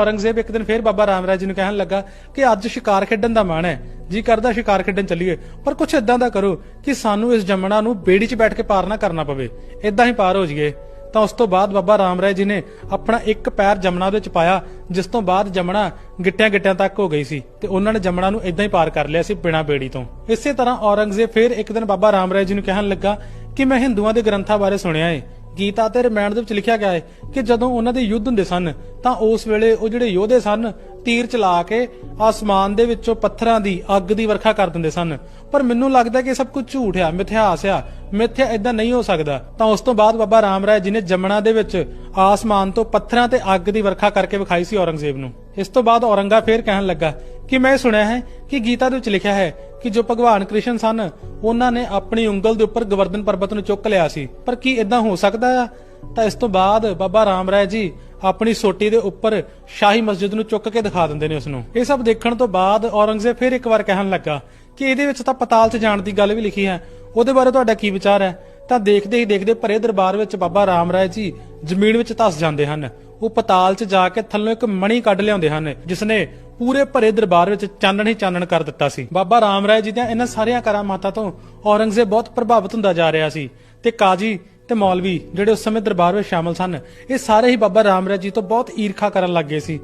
ਔਰੰਗਜ਼ੇਬ ਇੱਕ ਦਿਨ ਫੇਰ ਬਾਬਾ ਰਾਮਰਾਏ ਜੀ ਨੂੰ ਕਹਿਣ ਲੱਗਾ ਕਿ ਅੱਜ ਸ਼ਿਕਾਰ ਖੇਡਣ ਦਾ ਮਨ ਹੈ। ਜੀ ਕਰਦਾ ਸ਼ਿਕਾਰ ਖੇਡਣ ਚੱਲੀਏ। ਪਰ ਕੁਝ ਇਦਾਂ ਦਾ ਕਰੋ ਕਿ ਸਾਨੂੰ ਇਸ ਜਮਣਾ ਨੂੰ ਬੇੜੀ 'ਚ ਬੈਠ ਕੇ ਪਾਰ ਨਾ ਕਰਨਾ ਪਵੇ। ਇਦਾਂ ਹੀ ਪਾਰ ਹੋ ਜਾਈਏ। ਤਾਂ ਉਸ ਤੋਂ ਬਾਅਦ ਬਾਬਾ ਰਾਮ ਰਾਏ ਜੀ ਨੇ ਆਪਣਾ ਇੱਕ ਪੈਰ ਜਮਣਾ ਦੇ ਵਿੱਚ ਪਾਇਆ, ਜਿਸ ਤੋਂ ਬਾਅਦ ਜਮਣਾ ਗਿੱਟਿਆਂ ਗਿੱਟਿਆਂ ਤੱਕ ਹੋ ਗਈ ਸੀ ਤੇ ਉਹਨਾਂ ਨੇ ਜਮਣਾ ਨੂੰ ਇਦਾਂ ਹੀ ਪਾਰ ਕਰ ਲਿਆ ਸੀ ਬਿਨਾਂ ਬੇੜੀ ਤੋਂ। ਇਸੇ ਤਰ੍ਹਾਂ ਔਰੰਗਜ਼ੇਬ ਫੇਰ ਇੱਕ ਦਿਨ ਬਾਬਾ ਰਾਮ ਰਾਏ ਜੀ ਨੂੰ ਕਹਿਣ ਲੱਗਾ ਕਿ ਮੈਂ ਹਿੰਦੂਆਂ ਦੇ ਗ੍ਰੰਥਾਂ ਬਾਰੇ ਸੁਣਿਆ ਏ। ਗੀਤਾ ਤੇ ਰਮਾਇਣ ਦੇ ਵਿੱਚ ਲਿਖਿਆ ਗਿਆ ਹੈ ਕਿ ਜਦੋਂ ਉਹਨਾਂ ਦੇ ਯੁੱਧ ਹੁੰਦੇ ਸਨ, ਤਾਂ ਉਸ ਵੇਲੇ ਉਹ ਜਿਹੜੇ ਯੋਧੇ ਸਨ, ਤੀਰ ਚਲਾ ਕੇ ਆਸਮਾਨ ਦੇ ਵਿੱਚੋਂ ਪੱਥਰਾਂ ਦੀ ਅੱਗ ਦੀ ਵਰਖਾ ਕਰ ਦਿੰਦੇ ਸਨ। ਪਰ ਮੈਨੂੰ ਲੱਗਦਾ ਕਿ ਸਭ ਕੁਝ ਝੂਠ ਆ, ਮਿਥਿਹਾਸ ਆ। ਮਿਥਿਆ ਇਦਾਂ ਨਹੀਂ ਹੋ ਸਕਦਾ। ਤਾਂ ਉਸ ਤੋਂ ਬਾਅਦ ਬਾਬਾ ਰਾਮ ਰਾਏ ਜੀ ਨੇ ਜਮਣਾ ਦੇ ਵਿੱਚ ਆਸਮਾਨ ਤੋਂ ਪੱਥਰਾਂ ਤੇ ਅੱਗ ਦੀ ਵਰਖਾ ਕਰਕੇ ਵਿਖਾਈ ਸੀ ਔਰੰਗਜ਼ੇਬ ਨੂੰ। ਇਸ ਤੋਂ ਬਾਅਦ ਔਰੰਗਾ ਫੇਰ ਕਹਿਣ ਲੱਗਾ ਕਿ ਮੈਂ ਸੁਣਿਆ ਹੈ ਕਿ ਗੀਤਾ ਦੇ ਵਿੱਚ ਲਿਖਿਆ ਹੈ ਕਿ ਜੋ ਭਗਵਾਨ ਕ੍ਰਿਸ਼ਨ ਸਨ, ਉਹਨਾਂ ਨੇ ਆਪਣੀ ਉਂਗਲ ਦੇ ਉੱਪਰ ਗਵਰਧਨ ਪਰਬਤ ਨੂੰ ਚੁੱਕ ਲਿਆ ਸੀ। ਪਰ ਕੀ ਇਦਾਂ ਹੋ ਸਕਦਾ ਆ? ਤਾਂ ਇਸ ਤੋਂ ਬਾਅਦ ਬਾਬਾ ਰਾਮ ਰਾਏ ਜੀ ਆਪਣੀ ਸੋਟੀ ਦੇ ਉੱਪਰ ਸ਼ਾਹੀ ਮਸਜਿਦ ਨੂੰ ਚੁੱਕ ਕੇ ਦਿਖਾ ਦਿੰਦੇ ਨੇ ਉਸ ਨੂੰ ਇਹ ਸਭ ਦੇਖਣ ਤੋਂ ਬਾਅਦ ਔਰੰਗਜ਼ੇਬ ਫਿਰ ਇੱਕ ਵਾਰ ਕਹਿਣ ਲੱਗਾ ਕਿ ਇਹਦੇ ਵਿੱਚ ਤਾਂ ਪਤਾਲ 'ਚ ਜਾਣ ਦੀ ਗੱਲ ਵੀ ਲਿਖੀ ਹੈ। ਉਹਦੇ ਬਾਰੇ ਤੁਹਾਡਾ ਕੀ ਵਿਚਾਰ ਹੈ? ਤਾਂ ਦੇਖਦੇ ਹੀ ਦੇਖਦੇ ਭਰੇ ਦਰਬਾਰ ਵਿੱਚ ਬਾਬਾ ਰਾਮ ਰਾਏ ਜੀ ਜ਼ਮੀਨ ਵਿੱਚ ਧਸ ਜਾਂਦੇ ਹਨ। ਉਹ ਪਤਾਲ 'ਚ ਜਾ ਕੇ ਥੱਲੋਂ ਇੱਕ ਮਣੀ ਕੱਢ ਲਿਆਉਂਦੇ ਹਨ ਜਿਸ ਨੇ ਪੂਰੇ ਭਰੇ ਦਰਬਾਰ ਵਿੱਚ ਚਾਨਣ ਹੀ ਚਾਨਣ ਕਰ ਦਿੱਤਾ ਸੀ। ਬਾਬਾ ਰਾਮ ਰਾਏ ਜੀ ਦੀਆਂ ਇਹਨਾਂ ਸਾਰੀਆਂ ਕਰਾਮਾਤਾਂ ਤੋਂ ਔਰੰਗਜ਼ੇਬ ਬਹੁਤ ਪ੍ਰਭਾਵਿਤ ਹੁੰਦਾ ਜਾ ਰਿਹਾ ਸੀ ਤੇ ਕਾਜੀ ਤੇ ਮੌਲਵੀ ਜਿਹੜੇ ਉਸ ਸਮੇਂ ਦਰਬਾਰ ਵਿੱਚ ਸ਼ਾਮਲ ਸਨ, ਇਹ ਸਾਰੇ ਹੀ ਬਾਬਾ ਰਾਮ ਰਾਏ ਜੀ ਤੋਂ ਬਹੁਤ ਈਰਖਾ ਕਰਨ ਲੱਗੇ ਸੀ।